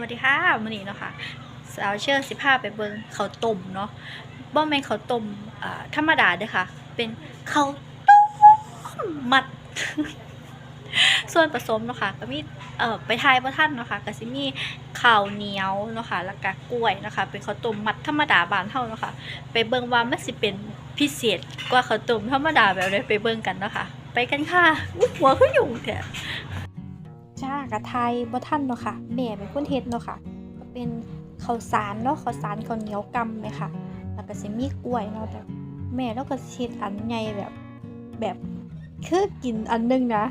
วัสดีค่ะมื้อนี้เนาะค่ะสาวเชื่อสิพาไปเบิ่งข้าต้มเนาะบ่แม่นเขาต้มอ่าธรรมดาเด้อค่ะ เป็นเขาต้มมัด ส่วนผสมเนาะค่ะก็มีเอ่อไปทายบ่ทันเนาะค่ะก็สิมีข้าวเหนียวเนาะค่ะแล้วก็กล้วยเนาะค่ะเป็นข้าวต้มมัดธรรมดาบ้านเฮาเนาะค่ะไปเบิ่งว่ามันสิเป็นพิเศษกว่าข้าวต้มธรรมดาแบบใดไปเบิ่งกันเนาะค่ะไปกันค่ะหัวคือยุ่งแท้ จ้ากะไทยบ่ทันเนาะค่ะแม่เป็นคนเฮ็ดเนาะค่ะก็เป็นข้าวสารเนาะข้าวสารข้าวเหนียวกำไหมค่ะ แล้วก็สิมีกล้วยเนาะแต่แม่แล้วก็เฮ็ดอันใหญ่แบบแบบคือกินอันหนึงนะ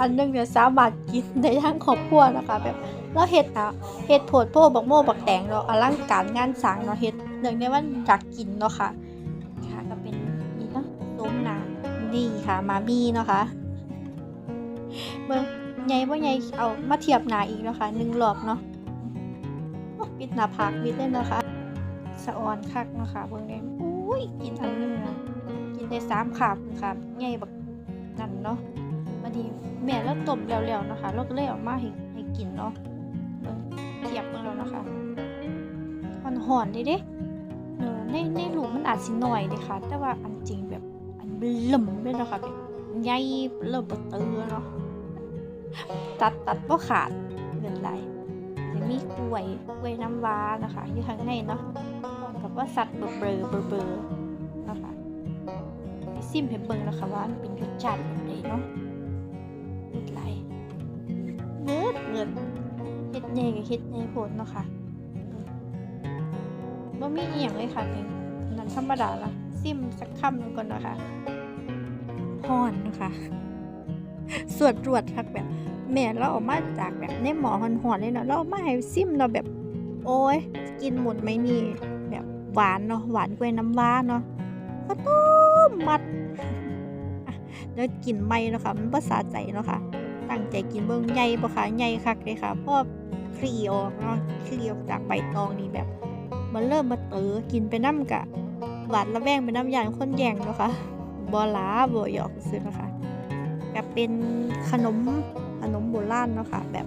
อันหนึงเนี่ยสามารถกินได้ทั้งครอบครัวนะคะแบบแล้วเฮ็ดอะเฮ็ดโพดโพบักโมบักแตงเนาะอลังการงานสร้างเนาะเฮ็ดเนื่งในวันอยากกินเนาะค่ะค่ะก็เป็นนี่เนาะต้มน้ำนี่ค่ะมามีเนาะค่ะเบิ่ง ใหญ่บ่ใหญ่เอามาเทียบหนาอีกเนาะค่ะหนึ่งรอบเนาะปิดหน้าผากปิดเลยเนาะค่ะสะออนคักเนาะค่ะเบิ่งได้อุ้ยกินอันหนึงอะกินได้สามขาบค่ะใหญ่บักนั่นเนาะบัดนี้แม่แล้วต้มแล้วๆเนาะค่ะเราก็เลยเอามาให้ให้กินเนาะเบิ่งเทียบเบิ่งแล้วเนาะค่ะหอนๆเด้เด้เออในในรูปมันอาจสิน้อยเด้ค่ะ แต่ว่าอันจริงแบบอันเบิ่มเลยเนาะค่ะแบบใหญ่เริ่มบ่เตือเนาะ ตัดตัดก็ขาดเงินไหลจะมีกล้วยกล้วยน้ำว้านะคะอยู่ข้างในเนาะกับว่าสัตว์เบอร์เบอร์เบอร์เบอร์นะคะไปซิมให้เบิ่งนะคะว่ามันเป็นรสชาติแบบไหนเนาะเงินไหลเงินเงินเฮ็ดใหญ่กับเฮ็ดใหญ่โพดเนาะค่ะบ่ามีเอียงเลยค่ะนี่นั่นธรรมดาละซิมสักคำหนึ่งก่อนนะคะพรนะคะ สวดรวดคักแบบ แม่เราออกมาจากแบบในหมอหอนๆเลยเนาะเราเอามาให้ซิมเราแบบ โอ้ยกินหมดไหมนี่ แบบหวานเนาะหวานกล้วยน้ำว้าเนาะข้าต้มมัดแล้วกินไม่เนาะค่ะมันภาษาใจเนาะค่ะตั้งใจกินเบิ่งใหญ่บ่ค่ะใหญ่คักเลยค่ะเพราะคลีออกเนาะคลีออกจากใบตองนี่แบบมันเริ่มมาเตอกินไปน้ำกะหวานระแวงไปน้ำยางคนแยงเนาะค่ะบ่หลาบ่หยอกซื้อนะคะ ก็เป็นขนมขนมโบราณเนาะค่ะ แบบ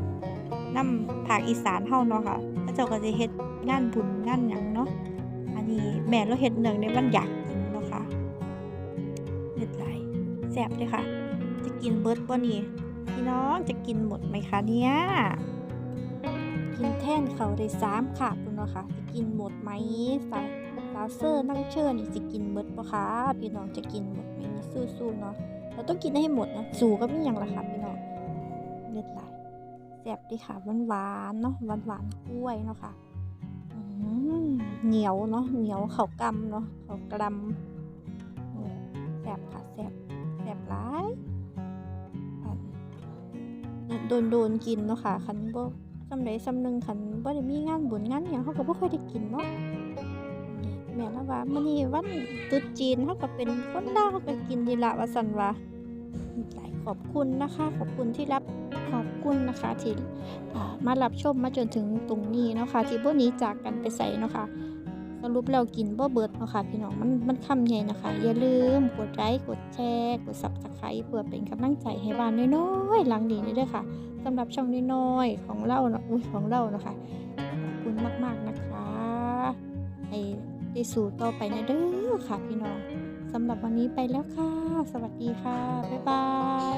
น้ำภาคอีสานเฮาเนาะค่ะพระเจ้าก็จะเฮ็ดงานบุญงานหยังเนาะอันนี้แม่เราเฮ็ดเนื่องในวันอยากกินเนาะค่ะเฮ็ดหลแซ่บเลยค่ะ จะกินเบิร์ดบ่นี่พี่น้องจะกินหมดไหมคะเนี่ยกินแท่นเขาได้สามขาบพุ่นเนาะค่ะจะกินหมดไหมสาวสาวเซอร์นั่งเชิญนี่สิกินเบิดบ่คะพี่น้องจะกินหมดไหมสู้ๆเนาะ เราต้องกินให้หมดนะสูก็ไม่ยังละค่ะพี่น้องเลือดไหลแซ่บดีค่ะหวานหวานเนาะหวานหวานกล้วยเนาะค่ะอืมเหนียวเนาะเหนียวเขากำเนาะเขากำแซ่บค่ะแซ่บแซ่บหลายโดนโดนกินเนาะค่ะคันบ่สำใดสำหนึงคันบ่ได้มีงานบุญงานหยังเขาก็บ่ค่อยได้กินเนาะ แม่ละว่ามื้อนี้วันตรุษจีนเขาก็เป็นคนลาวเขาก็กินดีละว่าซั่นว่าหลายขอบคุณนะคะ ขอบคุณที่รับขอบคุณนะคะที่มารับชมมาจนถึงตรงนี้เนาะคะที่พวกนี้จากกันไปใส่เนาะคะสรุปแล้วกินบ่เบิดเนาะค่ะพี่น้องมันมันคำใหญ่นะคะ อย่าลืมกดไลค์กดแชร์กด subscribe เพื่อเป็นกำลังใจให้บ้านน้อยๆหลังดีนี้ด้วยค่ะสำหรับช่องน้อยๆของเราเนาะของเราเนาะค่ะขอบคุณมากๆ ไปสู่ต่อไปนะเด้อค่ะพี่น้องสำหรับวันนี้ไปแล้วค่ะ สวัสดีค่ะ บ๊ายบาย